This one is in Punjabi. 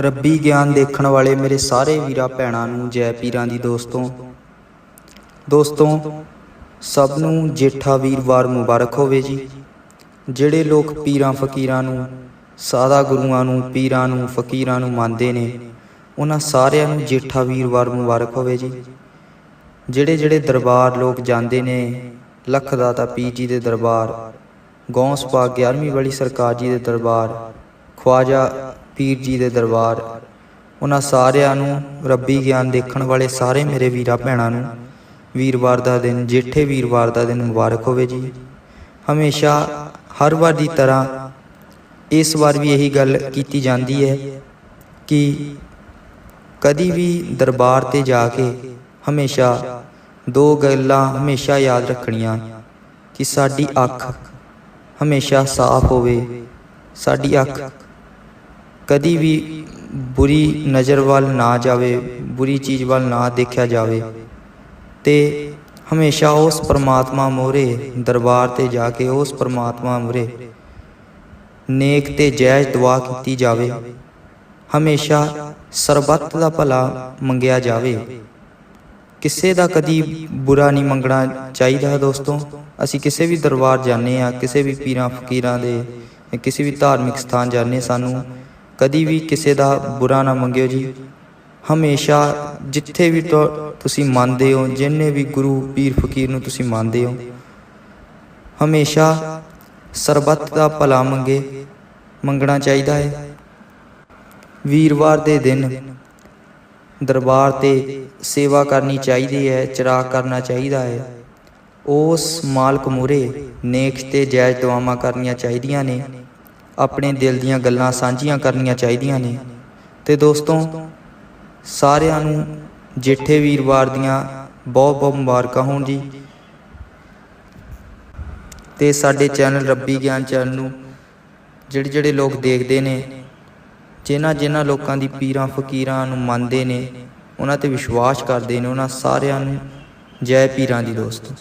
ਰੱਬੀ ਗਿਆਨ ਦੇਖਣ ਵਾਲੇ ਮੇਰੇ ਸਾਰੇ ਵੀਰਾਂ ਭੈਣਾਂ ਨੂੰ, ਜੈ ਪੀਰਾਂ ਦੀ ਦੋਸਤੋ। ਦੋਸਤੋ, ਸਭ ਨੂੰ ਜੇਠਾ ਵੀਰਵਾਰ ਮੁਬਾਰਕ ਹੋਵੇ ਜੀ। ਜਿਹੜੇ ਲੋਕ ਪੀਰਾਂ ਫਕੀਰਾਂ ਨੂੰ, ਸਾਦਾ ਗੁਰੂਆਂ ਨੂੰ, ਪੀਰਾਂ ਨੂੰ, ਫਕੀਰਾਂ ਨੂੰ ਮੰਨਦੇ ਨੇ, ਉਹਨਾਂ ਸਾਰਿਆਂ ਨੂੰ ਜੇਠਾ ਵੀਰਵਾਰ ਮੁਬਾਰਕ ਹੋਵੇ ਜੀ। ਜਿਹੜੇ ਜਿਹੜੇ ਦਰਬਾਰ ਲੋਕ ਜਾਂਦੇ ਨੇ, ਲੱਖ ਦਾਤਾ ਪੀਰ ਜੀ ਦੇ ਦਰਬਾਰ, ਗੌਂਸ ਪਾਕ 11ਵੀਂ ਵਾਲੀ ਸਰਕਾਰ ਜੀ ਦੇ ਦਰਬਾਰ, ਖਵਾਜਾ ਪੀਰ ਜੀ ਦੇ ਦਰਬਾਰ। ਉਹਨਾਂ ਸਾਰਿਆਂ ਨੂੰ ਰੱਬੀ ਗਿਆਨ ਦੇਖਣ ਵਾਲੇ ਸਾਰੇ ਮੇਰੇ ਵੀਰਾਂ ਭੈਣਾਂ ਨੂੰ ਵੀਰਵਾਰ ਦਾ ਦਿਨ, ਜੇਠੇ ਵੀਰਵਾਰ ਦਾ ਦਿਨ ਮੁਬਾਰਕ ਹੋਵੇ ਜੀ। ਹਮੇਸ਼ਾ ਹਰ ਵਾਰ ਦੀ ਤਰ੍ਹਾਂ ਇਸ ਵਾਰ ਵੀ ਇਹੀ ਗੱਲ ਕੀਤੀ ਜਾਂਦੀ ਹੈ ਕਿ ਕਦੀ ਵੀ ਦਰਬਾਰ ਤੇ ਜਾ ਕੇ ਹਮੇਸ਼ਾ ਦੋ ਗੱਲਾਂ ਹਮੇਸ਼ਾ ਯਾਦ ਰੱਖਣੀਆਂ ਕਿ ਸਾਡੀ ਅੱਖ ਹਮੇਸ਼ਾ ਸਾਫ਼ ਹੋਵੇ, ਸਾਡੀ ਅੱਖ ਕਦੀ ਵੀ ਬੁਰੀ ਨਜ਼ਰ ਵੱਲ ਨਾ ਜਾਵੇ, ਬੁਰੀ ਚੀਜ਼ ਵੱਲ ਨਾ ਦੇਖਿਆ ਜਾਵੇ। ਤੇ ਹਮੇਸ਼ਾ ਉਸ ਪਰਮਾਤਮਾ ਮੋਰੇ ਦਰਬਾਰ ਤੇ ਜਾ ਕੇ ਉਸ ਪਰਮਾਤਮਾ ਮੋਰੇ ਨੇਕ ਤੇ ਜਾਇਜ਼ ਦੁਆ ਕੀਤੀ ਜਾਵੇ। ਹਮੇਸ਼ਾ ਸਰਬੱਤ ਦਾ ਭਲਾ ਮੰਗਿਆ ਜਾਵੇ। ਕਿਸੇ ਦਾ ਕਦੀ ਬੁਰਾ ਨਹੀਂ ਮੰਗਣਾ ਚਾਹੀਦਾ ਦੋਸਤੋ। ਅਸੀਂ ਕਿਸੇ ਵੀ ਦਰਬਾਰ ਜਾਂਦੇ ਆ ਕਿਸੇ ਵੀ ਪੀਰਾਂ, ਫਕੀਰਾਂ ਦੇ, ਕਿਸੇ ਵੀ ਧਾਰਮਿਕ ਸਥਾਨ ਜਾਂਦੇ ਸਾਨੂੰ ਕਦੀ ਵੀ ਕਿਸੇ ਦਾ ਬੁਰਾ ਨਾ ਮੰਗਿਓ ਜੀ। ਹਮੇਸ਼ਾ ਜਿੱਥੇ ਵੀ ਤੁਸੀਂ ਮੰਨਦੇ ਹੋ, ਜਿੰਨੇ ਵੀ ਗੁਰੂ ਪੀਰ ਫਕੀਰ ਨੂੰ ਤੁਸੀਂ ਮੰਨਦੇ ਹੋ, ਹਮੇਸ਼ਾ ਸਰਬੱਤ ਦਾ ਭਲਾ ਮੰਗੇ, ਮੰਗਣਾ ਚਾਹੀਦਾ ਹੈ। ਵੀਰਵਾਰ ਦੇ ਦਿਨ ਦਰਬਾਰ ਤੇ ਸੇਵਾ ਕਰਨੀ ਚਾਹੀਦੀ ਹੈ, ਚਿਰਾਗ ਕਰਨਾ ਚਾਹੀਦਾ ਹੈ। ਉਸ ਮਾਲਕ ਮੂਹਰੇ ਨੇਕ ਤੇ ਜਾਇਜ਼ ਦੁਆਵਾਂ ਕਰਨੀਆਂ ਚਾਹੀਦੀਆਂ ਨੇ। ਆਪਣੇ ਦਿਲ ਦੀਆਂ ਗੱਲਾਂ ਸਾਂਝੀਆਂ ਕਰਨੀਆਂ ਚਾਹੀਦੀਆਂ ਨੇ। ਤੇ ਦੋਸਤੋ, ਸਾਰਿਆਂ ਨੂੰ ਜੇਠੇ ਵੀਰਵਾਰ ਦੀਆਂ ਬਹੁਤ ਬਹੁਤ ਮੁਬਾਰਕਾਂ ਹੋਣ ਜੀ। ਤੇ ਸਾਡੇ ਚੈਨਲ ਰੱਬੀ ਗਿਆਨ ਚੈਨਲ ਨੂੰ ਜਿਹੜੇ ਜਿਹੜੇ ਲੋਕ ਦੇਖਦੇ ਨੇ, ਜਿਨ੍ਹਾਂ ਜਿਨ੍ਹਾਂ ਲੋਕਾਂ ਦੀ ਪੀਰਾਂ ਫਕੀਰਾਂ ਨੂੰ ਮੰਨਦੇ ਨੇ, ਉਹਨਾਂ ਤੇ ਵਿਸ਼ਵਾਸ ਕਰਦੇ ਨੇ, ਉਹਨਾਂ ਸਾਰਿਆਂ ਨੂੰ ਜੈ ਪੀਰਾਂ ਦੀ ਦੋਸਤੋ।